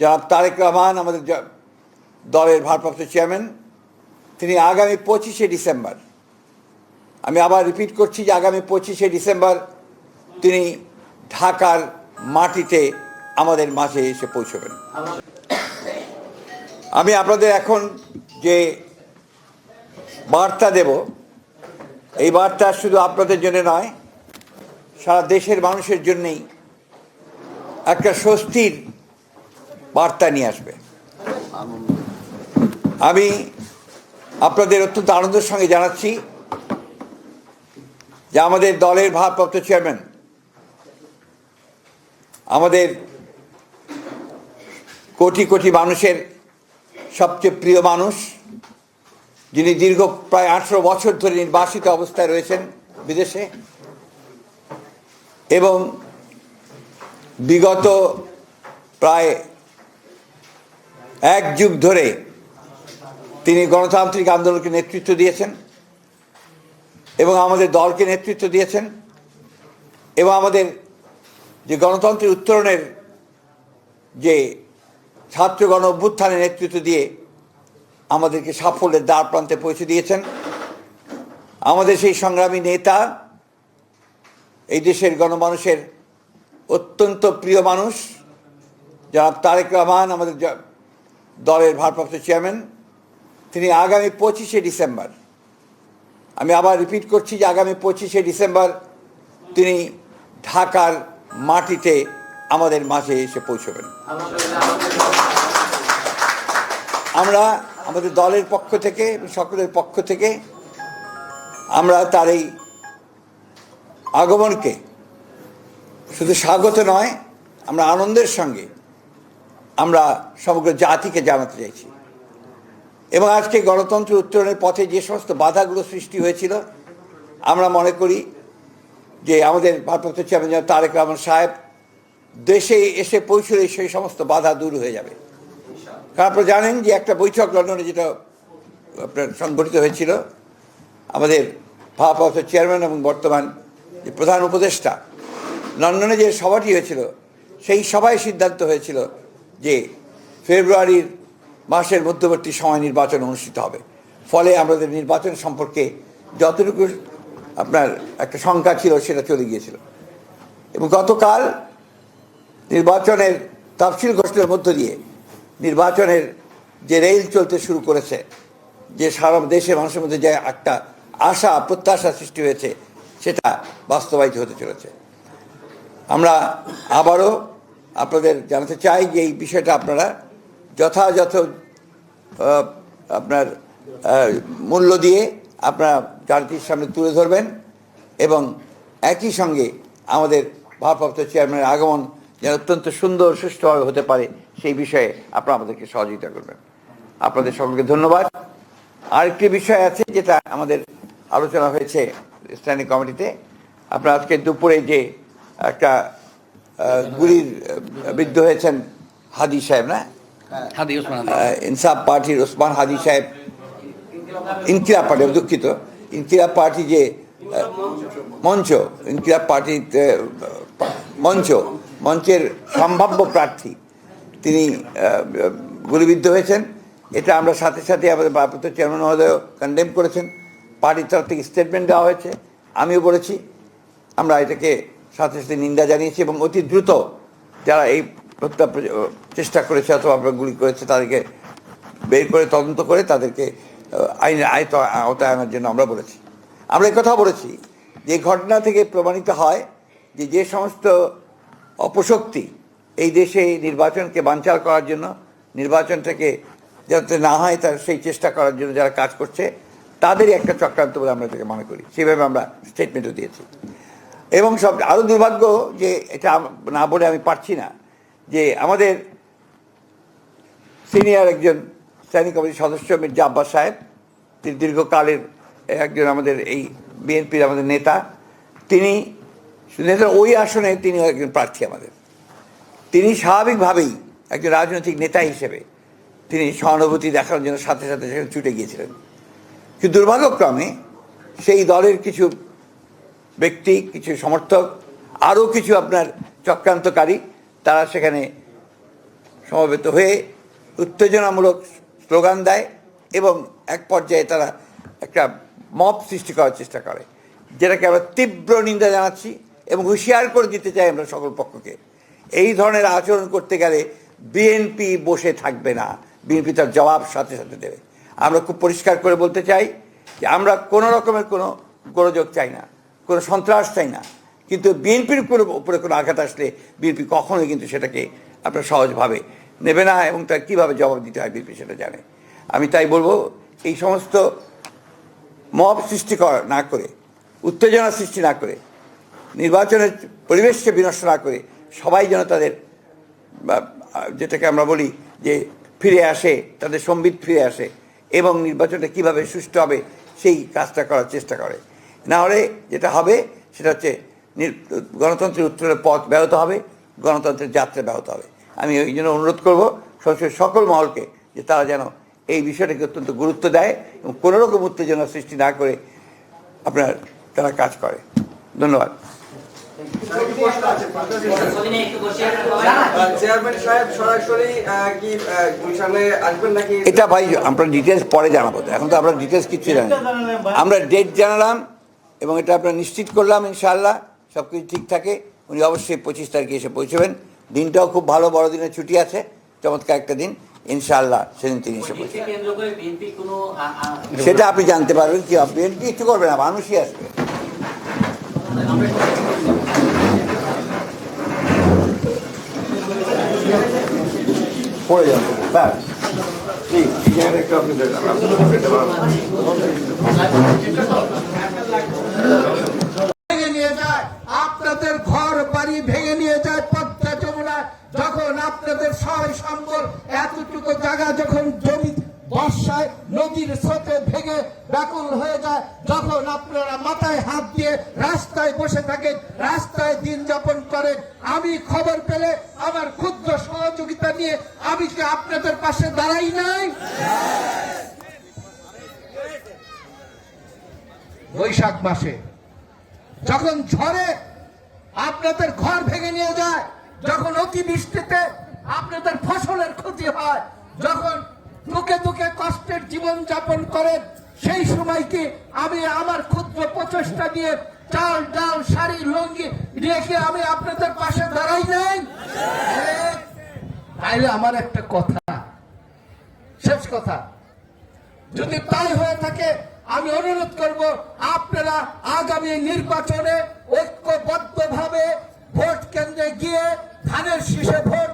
জনাব তারেক রহমান, আমাদের দলের ভারপ্রাপ্ত চেয়ারম্যান, তিনি আগামী পঁচিশে ডিসেম্বর, আমি আবার রিপিট করছি যে আগামী পঁচিশে ডিসেম্বর তিনি ঢাকার মাটিতে আমাদের মাঝে এসে পৌঁছবেন। আমি আপনাদের এখন যে বার্তা দেব, এই বার্তা শুধু আপনাদের জন্য নয় সারা দেশের মানুষের জন্যেই একটা স্বস্তির বার্তা নিয়ে আসবে। আমি আপনাদের অত্যন্ত আনন্দের সঙ্গে জানাচ্ছি যে আমাদের দলের ভারপ্রাপ্ত চেয়ারম্যান, আমাদের কোটি কোটি মানুষের সবচেয়ে প্রিয় মানুষ, যিনি দীর্ঘ প্রায় আঠেরো বছর ধরে নির্বাসিত অবস্থায় রয়েছেন বিদেশে। এবং বিগত প্রায় এক যুগ ধরে তিনি গণতান্ত্রিক আন্দোলনকে নেতৃত্ব দিয়েছেন এবং আমাদের দলকে নেতৃত্ব দিয়েছেন এবং আমাদের যে গণতন্ত্রের উত্তরণের যে ছাত্র গণ অভ্যুত্থানের নেতৃত্ব দিয়ে আমাদেরকে সাফল্যের দ্বার প্রান্তে পৌঁছে দিয়েছেন। আমাদের সেই সংগ্রামী নেতা এই দেশের গণমানুষের অত্যন্ত প্রিয় মানুষ, জনাব তারেক রহমান, আমাদের দলের ভারপ্রাপ্ত চেয়ারম্যান, তিনি আগামী পঁচিশে ডিসেম্বর, আমি আবার রিপিট করছি যে আগামী পঁচিশে ডিসেম্বর তিনি ঢাকার মাটিতে আমাদের মাঝে এসে পৌঁছবেন। আমরা আমাদের দলের পক্ষ থেকে, সকলের পক্ষ থেকে আমরা তার এই আগমনকে। শুধু স্বাগত নয়, আমরা আনন্দের সঙ্গে আমরা সমগ্র জাতিকে জানাতে চাইছি। এবং আজকে গণতন্ত্র উত্তরণের পথে যে সমস্ত বাধাগুলো সৃষ্টি হয়েছিল, আমরা মনে করি যে আমাদের ভারপ্রাপ্ত চেয়ারম্যান তারেক রহমান সাহেব দেশে এসে পৌঁছলে সেই সমস্ত বাধা দূর হয়ে যাবে। কারণ জানেন যে একটা বৈঠক লন্ডনে যেটা আপনার সংগঠিত হয়েছিল, আমাদের ভারপ্রাপ্ত চেয়ারম্যান এবং বর্তমান যে প্রধান উপদেষ্টা। লন্ডনে যে সভাটি হয়েছিল, সেই সভায় সিদ্ধান্ত হয়েছিল যে ফেব্রুয়ারির মাসের মধ্যবর্তী সময় নির্বাচন অনুষ্ঠিত হবে। ফলে আমাদের নির্বাচন সম্পর্কে যতটুকু আপনার একটা শঙ্কা ছিল, সেটা চলে গিয়েছিল। এবং গতকাল নির্বাচনের তাফসিল ঘোষণার মধ্য দিয়ে নির্বাচনের যে রেল চলতে শুরু করেছে, যে সারা দেশের মানুষের মধ্যে যে একটা আশা, প্রত্যাশা সৃষ্টি হয়েছে সেটা বাস্তবায়িত হতে চলেছে। আমরা আবারও আপনাদের জানাতে চাই যে এই বিষয়টা আপনারা যথাযথ আপনার মূল্য দিয়ে আপনারা জাতির সামনে তুলে ধরবেন এবং একই সঙ্গে আমাদের ভারপ্রাপ্ত চেয়ারম্যানের আগমন যেন অত্যন্ত সুন্দর, সুষ্ঠুভাবে হতে পারে সেই বিষয়ে আপনারা আমাদেরকে সহযোগিতা করবেন। আপনাদের সকলকে ধন্যবাদ। আরেকটি বিষয় আছে যেটা আমাদের আলোচনা হয়েছে স্ট্যান্ডিং কমিটিতে আপনারা আজকে দুপুরে যে একটা গুলির বিদ্ধ হয়েছেন হাদি সাহেব না? হাদি ওসমান ইনসাফ পার্টির ওসমান হাদি সাহেব। ইনকিলাব পার্টি দুঃখিত। ইনকিলাব পার্টি যে মঞ্চ ইনকিলাব পার্টি মঞ্চ মঞ্চের সম্ভাব্য প্রার্থী তিনি গুলিবিদ্ধ হয়েছেন। এটা আমরা সাথে সাথে আমাদের ভারপ্রাপ্ত চেয়ারম্যান মহোদয় কন্ডেম করেছেন। পার্টির তরফ থেকে স্টেটমেন্ট দেওয়া হয়েছে। আমিও বলেছি, আমরা এটাকে সাথে সাথে নিন্দা জানিয়েছি এবং অতি দ্রুত যারা এই হত্যা চেষ্টা করেছে অথবা আপনার গুলি করেছে, তাদেরকে বের করে তদন্ত করে তাদেরকে আইনের আয়ত আওতায় আনার জন্য আমরা বলেছি। আমরা কথা বলেছি যে ঘটনা থেকে প্রমাণিত হয় যে যে সমস্ত অপশক্তি এই দেশে নির্বাচনকে বানচাল করার জন্য, নির্বাচনটাকে যাতে না হয় তার সেই চেষ্টা করার জন্য যারা কাজ করছে তাদেরই একটা চক্রান্ত বলে আমরা এটাকে মনে করি। সেভাবে আমরা স্টেটমেন্টও দিয়েছি। এবং সব আরও দুর্ভাগ্য যে এটা না বলে আমি পারছি না যে আমাদের সিনিয়র একজন স্ট্যান্ডিং কমিটির সদস্য মির্জা আব্বাস সাহেব, তিনি দীর্ঘকালের একজন আমাদের এই বিএনপির আমাদের নেতা, তিনি নেতা, ওই আসনে তিনি একজন প্রার্থী আমাদের। তিনি স্বাভাবিকভাবেই একজন রাজনৈতিক নেতা হিসেবে তিনি সহানুভূতি দেখানোর জন্য সাথে সাথে সেখানে ছুটে গিয়েছিলেন। কিন্তু দুর্ভাগ্যক্রমে সেই দলের কিছু ব্যক্তি, কিছু সমর্থক, আরও কিছু আপনার চক্রান্তকারী, তারা সেখানে সমবেত হয়ে উত্তেজনামূলক স্লোগান দেয় এবং এক পর্যায়ে তারা একটা মপ সৃষ্টি করার চেষ্টা করে, যেটাকে আমরা তীব্র নিন্দা জানাচ্ছি এবং হুঁশিয়ার করে দিতে চাই আমরা সকল পক্ষকে। এই ধরনের আচরণ করতে গেলে বিএনপি বসে থাকবে না। বিএনপি তার জবাব সাথে সাথে দেবে। আমরা খুব পরিষ্কার করে বলতে চাই যে আমরা কোনো রকমের কোনো গোলযোগ চাই না, কোনো সন্ত্রাস চাই না। কিন্তু বিএনপির কোনো উপরে কোনো আঘাত আসলে বিএনপি কখনোই কিন্তু সেটাকে আপনার সহজভাবে নেবে না এবং তার কীভাবে জবাব দিতে হয় বিএনপি সেটা জানে। আমি তাই বলব, এই সমস্ত মব সৃষ্টি না করে, উত্তেজনা সৃষ্টি না করে, নির্বাচনের পরিবেশকে বিনষ্ট না করে সবাই যেন তাদের যেটাকে আমরা বলি যে ফিরে আসে, তাদের সম্বিত ফিরে আসে এবং নির্বাচনটা কীভাবে সুষ্ঠু হবে, সেই কাজটা করার চেষ্টা করে। না হলে যেটা হবে, সেটা হচ্ছে গণতন্ত্রের উত্তরের পথ ব্যাহত হবে, গণতন্ত্রের যাত্রা ব্যাহত হবে। আমি ওই জন্য অনুরোধ করব সংসদের সকল মহলকে যে তারা যেন এই বিষয়টাকে অত্যন্ত গুরুত্ব দেয় এবং কোনো রকম উত্তেজনা সৃষ্টি না করে আপনার, তারা কাজ করে। ধন্যবাদ। এটা ভাই, আমরা ডিটেলস পরে জানাব। এখন তো আমরা ডিটেলস কিচ্ছু জানি আমরা ডেট জানালাম এবং এটা আমরা নিশ্চিত করলাম ইনশাআল্লাহ। সব কিছু ঠিক থাকে। উনি অবশ্যই পঁচিশ তারিখে এসে পৌঁছবেন। দিনটাও খুব ভালো, বড়দিনের ছুটি আছে। চমৎকার একটা দিন। ইনশাআল্লাহ সেদিন তিনি এসে সেটা আপনি জানতে পারবেন, কি বিএনপি কিছু করবে না, মানুষই আসবে। পড়ে যাবে। ব্যাস। আপনাদের ঘর, বাড়ি ভেঙে নিয়ে যায় পদ্মা যমুনা যখন আপনাদের সম্বল, এতটুকু জায়গা যখন জমি বর্ষায় নদীর স্রোতে ভেঙে ব্যাকুল হয়ে যায়, যখন আপনারা মাথায় হাত দিয়ে রাস্তায় বসে থাকেন, রাস্তায় দিন যাপন করেন, আমি খবর পেলে আমার ক্ষুদ্র সহযোগিতা নিয়ে আমি কি আপনাদের পাশে দাঁড়াই নাই? বৈশাখ মাসে যখন ঝড়ে আপনাদের ঘর ভেঙে নিয়ে যায়, যখন অতিবৃষ্টিতে আপনাদের ফসলের ক্ষতি হয়, যখন দুঃখে দুঃখে কষ্টের জীবন যাপন করেন, সেই সময় কি আমি আমার ক্ষুদ্র প্রচেষ্টা দিয়ে চাল, ডাল, শাড়ি, লুঙ্গি রেখে আমি আপনাদের পাশে দাঁড়াই নাই? তাইলে আমার একটা কথা। শেষ কথা। যদি তাই হয়ে থাকে, আমি অনুরোধ করব, আপনারা আগামী নির্বাচনে ঐক্যবদ্ধভাবে ভোট কেন্দ্রে গিয়ে ধানের শীষে ভোট